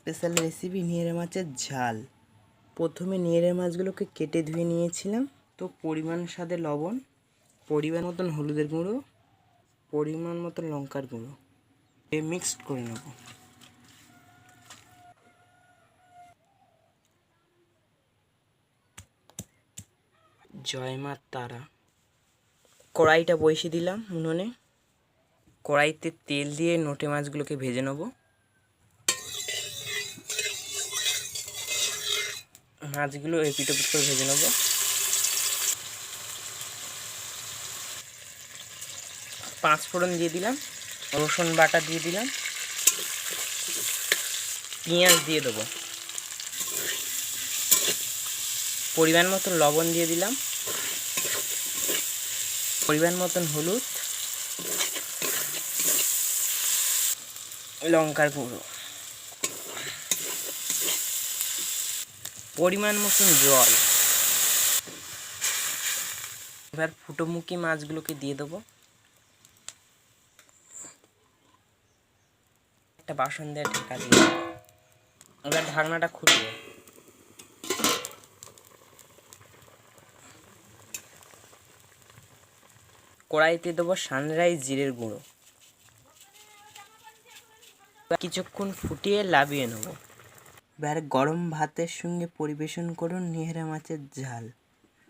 Special recipe নিয়েরে মাছের ঝাল। প্রথমে নিয়েরে মাছগুলোকে কেটে ধুয়ে নিয়েছিলাম। তো পরিমাণ স্বাদে লবণ, পরিমাণ মতন হলুদের গুঁড়ো, পরিমাণ মতন লঙ্কার গুঁড়ো। এ মিক্সড করে নেব। জয়মার তারা। কড়াইটা বসিয়ে দিলাম উনুনে। কড়াইতে তেল দিয়ে নোটে মাছগুলোকে ভেজে নেব। মাছগুলো এপিট ওপিট করে ভেজে নেব। পাঁচ ফোড়ন দিয়ে দিলাম, রসুন বাটা দিয়ে দিলাম, পেঁয়াজ দিয়ে দেবো। পরিমাণ মতন লবণ দিয়ে দিলাম, পরিমাণ মতন হলুদ, লঙ্কার গুঁড়ো। পরিমাণ মতন জল। এবার ফুটোমুখী মাছগুলোকে দিয়ে দেবো। একটা বাসন দিয়ে ঢাকা দিয়ে এবার ঢাকনাটা খুলবো। কড়াইতে দেবো সানরাইজ জিরের গুঁড়ো। কিছুক্ষণ ফুটিয়ে লাভিয়ে নেব। এবার গরম ভাতের সঙ্গে পরিবেশন করুন নেহরা মাছের ঝাল।